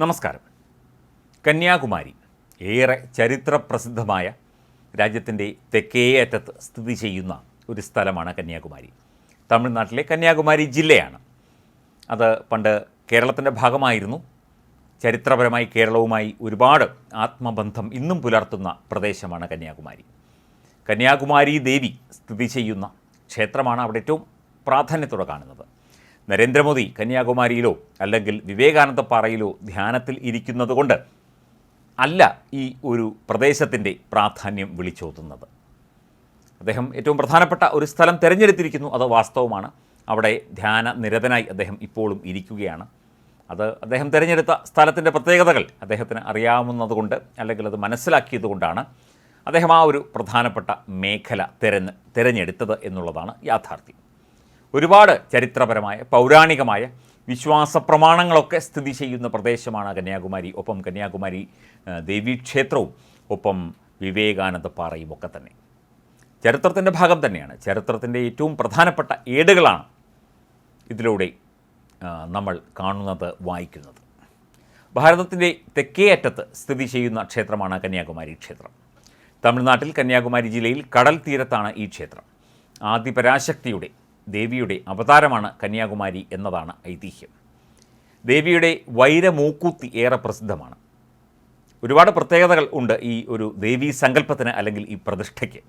നമസ്കാരം. കന്യാകുമാരി ഏറെ ചരിത്ര പ്രസിദ്ധമായ രാജ്യത്തിന്റെ തെക്കേ അറ്റത്ത് സ്ഥിതി ചെയ്യുന്ന ഒരു സ്ഥലമാണ് കന്യാകുമാരി. തമിഴ്നാട്ടിലെ കന്യാകുമാരി ജില്ലയാണ്. അത് പണ്ട് കേരളത്തിന്റെ ഭാഗമായിരുന്നു. ചരിത്രപരമായി കേരളവുമായി ഒരുപാട് ആത്മബന്ധം ഇന്നും പുലർത്തുന്ന പ്രദേശമാണ് കന്യാകുമാരി. കന്യാകുമാരി ദേവി സ്ഥിതി ചെയ്യുന്ന ക്ഷേത്രമാണ് അവിടെ ഏറ്റവും പ്രാധാന്യത്തോടെ കാണുന്നത്. നരേന്ദ്രമോദി കന്യാകുമാരിയിലോ അല്ലെങ്കിൽ വിവേകാനന്ദ പാറയിലോ ധ്യാനത്തിൽ ഇരിക്കുന്നതുകൊണ്ട് അല്ല ഈ ഒരു പ്രദേശത്തിന്റെ പ്രാധാന്യം വിളിച്ചോതുന്നത്. അദ്ദേഹം ഏറ്റവും പ്രധാനപ്പെട്ട ഒരു സ്ഥലം തിരഞ്ഞെടുത്തിരിക്കുന്നു. അത് വാസ്തവമാണ്. അവിടെ ധ്യാന നിരതനായി അദ്ദേഹം ഇപ്പോഴും ഇരിക്കുകയാണ്. അത് അദ്ദേഹം തിരഞ്ഞെടുത്ത സ്ഥലത്തിന്റെ പ്രത്യേകതകൾ അദ്ദേഹത്തിന് അറിയാവുന്നതുകൊണ്ട് അല്ലെങ്കിൽ അത് മനസ്സിലാക്കിയതുകൊണ്ടാണ് അദ്ദേഹം ആ ഒരു പ്രധാനപ്പെട്ട മേഖല തിരഞ്ഞ് തിരഞ്ഞെടുത്തത് എന്നുള്ളതാണ് യാഥാർത്ഥ്യം. ഒരുപാട് ചരിത്രപരമായ പൗരാണികമായ വിശ്വാസ പ്രമാണങ്ങളൊക്കെ സ്ഥിതി ചെയ്യുന്ന പ്രദേശമാണ് കന്യാകുമാരി. ഒപ്പം കന്യാകുമാരി ദേവീക്ഷേത്രവും ഒപ്പം വിവേകാനന്ദ പാറയും ഒക്കെ തന്നെ. ചരിത്രത്തിന്റെ ഭാഗം തന്നെയാണ്. ചരിത്രത്തിന്റെ ഏറ്റവും പ്രധാനപ്പെട്ട ഏടുകളാണ് ഇതിലൂടെ നമ്മൾ കാണുന്നത് വായിക്കുന്നത്. ഭാരതത്തിന്റെ തെക്കേ അറ്റത്ത് സ്ഥിതി ചെയ്യുന്ന ക്ഷേത്രമാണ് കന്യാകുമാരി ക്ഷേത്രം. തമിഴ്നാട്ടിൽ കന്യാകുമാരി ജില്ലയിൽ കടൽ തീരത്താണ് ഈ ക്ഷേത്രം. ആദിപരാശക്തിയുടെ ദേവിയുടെ അവതാരമാണ് കന്യാകുമാരി എന്നതാണ് ഐതിഹ്യം. ദേവിയുടെ വൈരമൂക്കൂത്തി ഏറെ പ്രസിദ്ധമാണ്. ഒരുപാട് പ്രത്യേകതകൾ ഉണ്ട് ഈ ഒരു ദേവീ സങ്കല്പത്തിന് അല്ലെങ്കിൽ ഈ പ്രതിഷ്ഠയ്ക്ക്.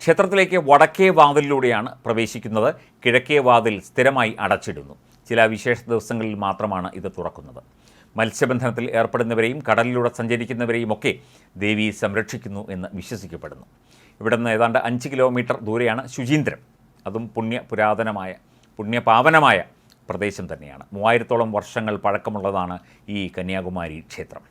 ക്ഷേത്രത്തിലേക്ക് വടക്കേ വാതിലിലൂടെയാണ് പ്രവേശിക്കുന്നത്. കിഴക്കേ വാതിൽ സ്ഥിരമായി അടച്ചിടുന്നു. ചില വിശേഷ ദിവസങ്ങളിൽ മാത്രമാണ് ഇത് തുറക്കുന്നത്. മത്സ്യബന്ധനത്തിൽ ഏർപ്പെടുന്നവരെയും കടലിലൂടെ സഞ്ചരിക്കുന്നവരെയും ഒക്കെ ദേവി സംരക്ഷിക്കുന്നു എന്ന് വിശ്വസിക്കപ്പെടുന്നു. ഇവിടെ നിന്ന് ഏതാണ്ട് അഞ്ച് കിലോമീറ്റർ ദൂരെയാണ് ശുചീന്ദ്രം. അതും പുണ്യ പുരാതനമായ പുണ്യപാവനമായ പ്രദേശം തന്നെയാണ്. മൂവായിരത്തോളം വർഷങ്ങൾ പഴക്കമുള്ളതാണ് ഈ കന്യാകുമാരി ക്ഷേത്രം.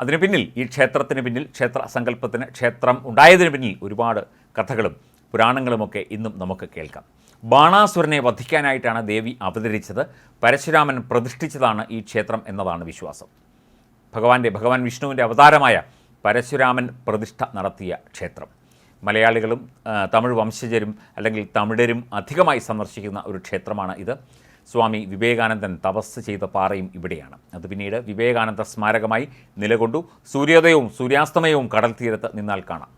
അതിനു പിന്നിൽ ഈ ക്ഷേത്രത്തിന് പിന്നിൽ ക്ഷേത്ര സങ്കല്പത്തിന് ക്ഷേത്രം ഉണ്ടായതിന് പിന്നിൽ ഒരുപാട് കഥകളും പുരാണങ്ങളുമൊക്കെ ഇന്നും നമുക്ക് കേൾക്കാം. ബാണാസുരനെ വധിക്കാനായിട്ടാണ് ദേവി അവതരിച്ചത്. പരശുരാമൻ പ്രതിഷ്ഠിച്ചതാണ് ഈ ക്ഷേത്രം എന്നതാണ് വിശ്വാസം. ഭഗവാന്റെ ഭഗവാൻ വിഷ്ണുവിന്റെ അവതാരമായ പരശുരാമൻ പ്രതിഷ്ഠ നടത്തിയ ക്ഷേത്രം. മലയാളികളും തമിഴ് വംശജരും അല്ലെങ്കിൽ തമിഴരും അധികമായി സന്ദർശിക്കുന്ന ഒരു ക്ഷേത്രമാണ് ഇത്. സ്വാമി വിവേകാനന്ദൻ തപസ് ചെയ്ത പാറയും ഇവിടെയാണ്. അത് പിന്നീട് വിവേകാനന്ദ സ്മാരകമായി നിലകൊണ്ടു സൂര്യോദയവും സൂര്യാസ്തമയവും കടൽ തീരത്ത് നിന്നാൽ കാണാം.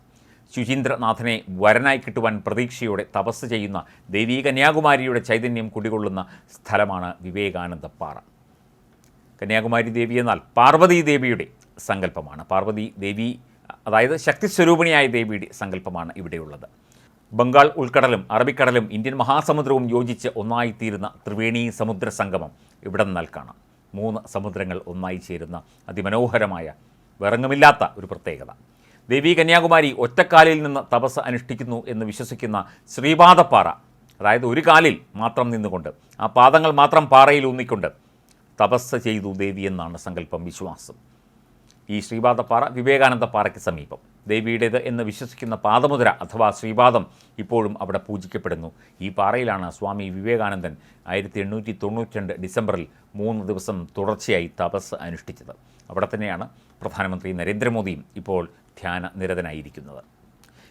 ശുചീന്ദ്രനാഥനെ വരനായി കിട്ടുവാൻ പ്രതീക്ഷയോടെ തപസ് ചെയ്യുന്ന ദേവീ കന്യാകുമാരിയുടെ ചൈതന്യം കുടികൊള്ളുന്ന സ്ഥലമാണ് വിവേകാനന്ദ പാറ. കന്യാകുമാരി ദേവി എന്നാൽ പാർവതി ദേവിയുടെ സങ്കല്പമാണ്. പാർവതി ദേവി അതായത് ശക്തിസ്വരൂപിണിയായ ദേവിയുടെ സങ്കല്പമാണ് ഇവിടെയുള്ളത്. ബംഗാൾ ഉൾക്കടലും അറബിക്കടലും ഇന്ത്യൻ മഹാസമുദ്രവും യോജിച്ച് ഒന്നായിത്തീരുന്ന ത്രിവേണി സമുദ്ര സംഗമം ഇവിടെ നിന്നാൽ കാണാം. മൂന്ന് സമുദ്രങ്ങൾ ഒന്നായി ചേരുന്ന അതിമനോഹരമായ വിറങ്ങുമില്ലാത്ത ഒരു പ്രത്യേകത. ദേവി കന്യാകുമാരി ഒറ്റക്കാലിൽ നിന്ന് തപസ് അനുഷ്ഠിക്കുന്നു എന്ന് വിശ്വസിക്കുന്ന ശ്രീപാദപ്പാറ അതായത് ഒരു കാലിൽ മാത്രം നിന്നുകൊണ്ട് ആ പാദങ്ങൾ മാത്രം പാറയിൽ ഊന്നിക്കൊണ്ട് തപസ് ചെയ്തു ദേവി എന്നാണ് സങ്കല്പം വിശ്വാസം. ഈ ശ്രീപാദപ്പാറ വിവേകാനന്ദ പാറയ്ക്ക് സമീപം. ദേവിയുടേത് എന്ന് വിശ്വസിക്കുന്ന പാദമുദ്ര അഥവാ ശ്രീപാദം ഇപ്പോഴും അവിടെ പൂജിക്കപ്പെടുന്നു. ഈ പാറയിലാണ് സ്വാമി വിവേകാനന്ദൻ ആയിരത്തി എണ്ണൂറ്റി തൊണ്ണൂറ്റിരണ്ട് ഡിസംബറിൽ മൂന്ന് ദിവസം തുടർച്ചയായി തപസ് അനുഷ്ഠിച്ചത്. അവിടെ തന്നെയാണ് പ്രധാനമന്ത്രി നരേന്ദ്രമോദിയും ഇപ്പോൾ ധ്യാന നിരതനായിരിക്കുന്നത്.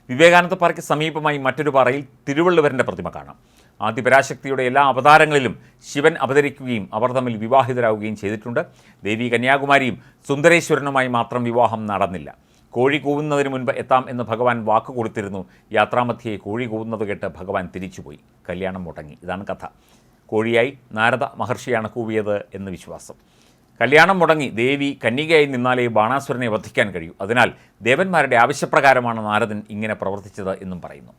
വിവേകാനന്ദ പാറയ്ക്ക് സമീപമായി മറ്റൊരു പാറയിൽ തിരുവള്ളുവരന്റെ പ്രതിമ കാണാം. ആദിപരാശക്തിയുടെ എല്ലാ അവതാരങ്ങളിലും ശിവൻ അവതരിക്കുകയും അവർ തമ്മിൽ വിവാഹിതരാകുകയും ചെയ്തിട്ടുണ്ട്. ദേവി കന്യാകുമാരിയും സുന്ദരേശ്വരനുമായി മാത്രം വിവാഹം നടന്നില്ല. കോഴി കൂവുന്നതിന് മുൻപ് എത്താം എന്ന് ഭഗവാൻ വാക്ക് കൊടുത്തിരുന്നു. യാത്രാമധ്യയെ കോഴി കൂവുന്നത് കേട്ട് ഭഗവാൻ തിരിച്ചുപോയി. കല്യാണം മുടങ്ങി. ഇതാണ് കഥ. കോഴിയായി നാരദ മഹർഷിയാണ് കൂവിയത് എന്ന് വിശ്വാസം. കല്യാണം മുടങ്ങി ദേവി കന്യകയായി നിന്നാലേ ബാണാസുരനെ വധിക്കാൻ കഴിയൂ. അതിനാൽ ദേവന്മാരുടെ ആവശ്യപ്രകാരമാണ് നാരദൻ ഇങ്ങനെ പ്രവർത്തിച്ചത് എന്നും പറയുന്നു.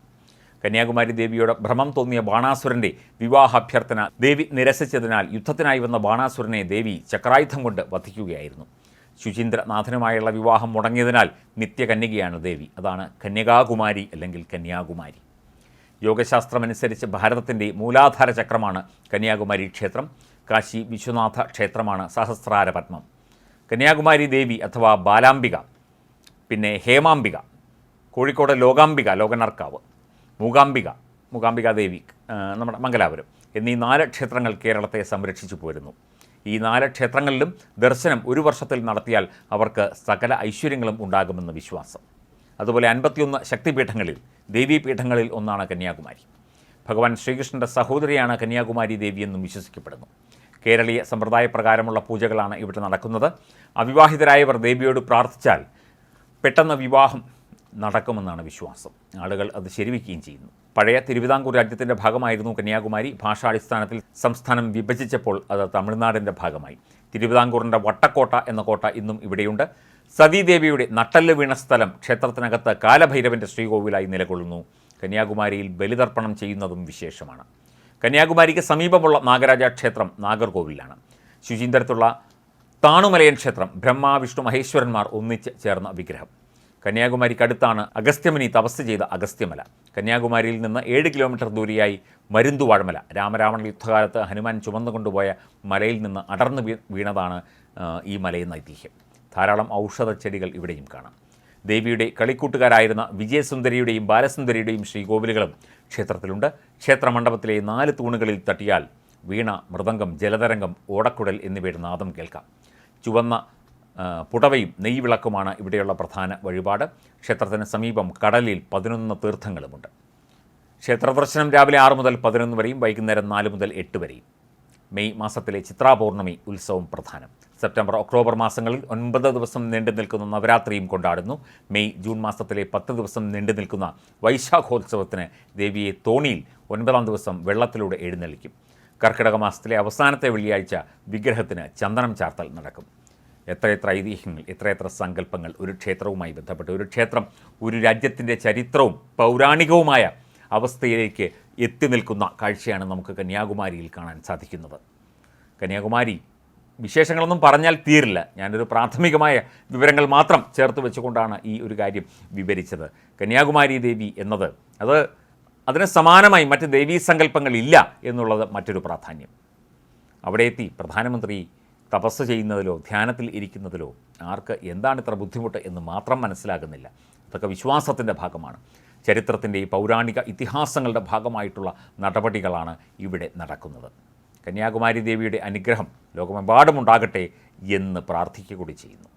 കന്യാകുമാരി ദേവിയോട് ഭ്രമം തോന്നിയ ബാണാസുരന്റെ വിവാഹാഭ്യർത്ഥന ദേവി നിരസിച്ചതിനാൽ യുദ്ധത്തിനായി വന്ന ബാണാസുരനെ ദേവി ചക്രായുധം കൊണ്ട് വധിക്കുകയായിരുന്നു. ശുചീന്ദ്രനാഥനുമായുള്ള വിവാഹം മുടങ്ങിയതിനാൽ നിത്യകന്യകയാണ് ദേവി. അതാണ് കന്യകാകുമാരി അല്ലെങ്കിൽ കന്യാകുമാരി. യോഗശാസ്ത്രമനുസരിച്ച് ഭാരതത്തിന്റെ മൂലാധാര ചക്രമാണ് കന്യാകുമാരി ക്ഷേത്രം. കാശി വിശ്വനാഥ ക്ഷേത്രമാണ് സഹസ്രാര പത്മം. കന്യാകുമാരി ദേവി അഥവാ ബാലാംബിക പിന്നെ ഹേമാംബിക കോഴിക്കോട് ലോകാംബിക ലോകനർക്കാവ്. മൂകാംബിക മൂകാംബിക ദേവി നമ്മുടെ മംഗലാപുരം എന്നീ നാല് ക്ഷേത്രങ്ങൾ കേരളത്തെ സംരക്ഷിച്ചു പോരുന്നു. ഈ നാല് ക്ഷേത്രങ്ങളിലും ദർശനം ഒരു വർഷത്തിൽ നടത്തിയാൽ അവർക്ക് സകല ഐശ്വര്യങ്ങളും ഉണ്ടാകുമെന്ന് വിശ്വാസം. അതുപോലെ അൻപത്തിയൊന്ന് ശക്തിപീഠങ്ങളിൽ ദേവീപീഠങ്ങളിൽ ഒന്നാണ് കന്യാകുമാരി. ഭഗവാൻ ശ്രീകൃഷ്ണന്റെ സഹോദരിയാണ് കന്യാകുമാരി ദേവി എന്നും വിശ്വസിക്കപ്പെടുന്നു. കേരളീയ സമ്പ്രദായ പ്രകാരമുള്ള പൂജകളാണ് ഇവിടെ നടക്കുന്നത്. അവിവാഹിതരായവർ ദേവിയോട് പ്രാർത്ഥിച്ചാൽ പെട്ടെന്ന് വിവാഹം നടക്കുമെന്നാണ് വിശ്വാസം. ആളുകൾ അത് ശരിവയ്ക്കുകയും ചെയ്യുന്നു. പഴയ തിരുവിതാംകൂർ രാജ്യത്തിന്റെ ഭാഗമായിരുന്നു കന്യാകുമാരി. ഭാഷാടിസ്ഥാനത്തിൽ സംസ്ഥാനം വിഭജിച്ചപ്പോൾ അത് തമിഴ്നാടിന്റെ ഭാഗമായി. തിരുവിതാംകൂറിന്റെ വട്ടക്കോട്ട എന്ന കോട്ട ഇന്നും ഇവിടെയുണ്ട്. സതീദേവിയുടെ നട്ടൽ വീണ സ്ഥലം ക്ഷേത്രത്തിനകത്ത് കാലഭൈരവന്റെ ശ്രീകോവിലായി നിലകൊള്ളുന്നു. കന്യാകുമാരിയിൽ ബലിതർപ്പണം ചെയ്യുന്നതും വിശേഷമാണ്. കന്യാകുമാരിക്ക് സമീപമുള്ള നാഗരാജ ക്ഷേത്രം നാഗർകോവിലാണ്. ശുചീന്ദ്രത്തുള്ള താണുമലയൻ ക്ഷേത്രം ബ്രഹ്മ വിഷ്ണു മഹേശ്വരന്മാർ ഒന്നിച്ച് ചേർന്ന വിഗ്രഹം. കന്യാകുമാരിക്കടുത്താണ് അഗസ്ത്യമുനി തപസ് ചെയ്ത അഗസ്ത്യമല. കന്യാകുമാരിയിൽ നിന്ന് ഏഴ് കിലോമീറ്റർ ദൂരെയായി മരുന്തുവാഴ്മല. രാമരാവണ യുദ്ധകാലത്ത് ഹനുമാൻ ചുമന്നുകൊണ്ടുപോയ മലയിൽ നിന്ന് അടർന്നു വീണതാണ് ഈ മലയെന്ന ഐതിഹ്യം. ധാരാളം ഔഷധ ചെടികൾ ഇവിടെയും കാണാം. ദേവിയുടെ കളിക്കൂട്ടുകാരായിരുന്ന വിജയസുന്ദരിയുടെയും ബാലസുന്ദരിയുടെയും ശ്രീകോവിലുകളും ക്ഷേത്രത്തിലുണ്ട്. ക്ഷേത്രമണ്ഡപത്തിലെ നാല് തൂണുകളിൽ തട്ടിയാൽ വീണ മൃദംഗം ജലതരംഗം ഓടക്കുടൽ എന്നിവയുടെ നാദം കേൾക്കാം. ചുവന്ന പുടവയും നെയ്വിളക്കുമാണ് ഇവിടെയുള്ള പ്രധാന വഴിപാട്. ക്ഷേത്രത്തിന് സമീപം കടലിൽ പതിനൊന്ന് തീർത്ഥങ്ങളുമുണ്ട്. ക്ഷേത്ര ദർശനം രാവിലെ ആറ് മുതൽ പതിനൊന്ന് വരെയും വൈകുന്നേരം നാല് മുതൽ എട്ട് വരെയും. മെയ് മാസത്തിലെ ചിത്രാപൗർണമി ഉത്സവം പ്രധാനം. സെപ്റ്റംബർ ഒക്ടോബർ മാസങ്ങളിൽ ഒൻപത് ദിവസം നീണ്ടു നിൽക്കുന്ന നവരാത്രിയും കൊണ്ടാടുന്നു. മെയ് ജൂൺ മാസത്തിലെ പത്ത് ദിവസം നീണ്ടു നിൽക്കുന്ന വൈശാഖോത്സവത്തിന് ദേവിയെ തോണിയിൽ ഒൻപതാം ദിവസം വെള്ളത്തിലൂടെ എഴുന്നള്ളിക്കും. കർക്കിടക മാസത്തിലെ അവസാനത്തെ വെള്ളിയാഴ്ച വിഗ്രഹത്തിന് ചന്ദനം ചാർത്തൽ നടക്കും. എത്രയെത്ര ഐതിഹ്യങ്ങൾ എത്ര സങ്കല്പങ്ങൾ ഒരു ക്ഷേത്രവുമായി ബന്ധപ്പെട്ട് ഒരു ക്ഷേത്രം ഒരു രാജ്യത്തിന്റെ ചരിത്രവും പൗരാണികവുമായ അവസ്ഥയിലേക്ക് എത്തി നിൽക്കുന്ന കാഴ്ചയാണ് നമുക്ക് കന്യാകുമാരിയിൽ കാണാൻ സാധിക്കുന്നത്. കന്യാകുമാരി വിശേഷങ്ങളൊന്നും പറഞ്ഞാൽ തീരില്ല. ഞാനൊരു പ്രാഥമികമായ വിവരങ്ങൾ മാത്രം ചേർത്ത് വെച്ചുകൊണ്ടാണ് ഈ ഒരു കാര്യം വിവരിച്ചത്. കന്യാകുമാരി ദേവി എന്നത് അത് അതിന് സമാനമായി മറ്റ് ദേവീ സങ്കല്പങ്ങളില്ല എന്നുള്ളത് മറ്റൊരു പ്രാധാന്യം. അവിടെ എത്തി പ്രധാനമന്ത്രി തപസ് ചെയ്യുന്നതിലോ ധ്യാനത്തിൽ ഇരിക്കുന്നതിലോ ആർക്ക് എന്താണ് ഇത്ര ബുദ്ധിമുട്ട് എന്ന് മാത്രം മനസ്സിലാകുന്നില്ല. അതൊക്കെ വിശ്വാസത്തിന്റെ ഭാഗമാണ്. ചരിത്രത്തിന്റെ ഈ പൗരാണിക ഇതിഹാസങ്ങളുടെ ഭാഗമായിട്ടുള്ള നടപടികളാണ് ഇവിടെ നടക്കുന്നത്. കന്യാകുമാരി ദേവിയുടെ അനുഗ്രഹം ലോകമെമ്പാടുമുണ്ടാകട്ടെ എന്ന് പ്രാർത്ഥിക്കുക കൂടി ചെയ്യുന്നു.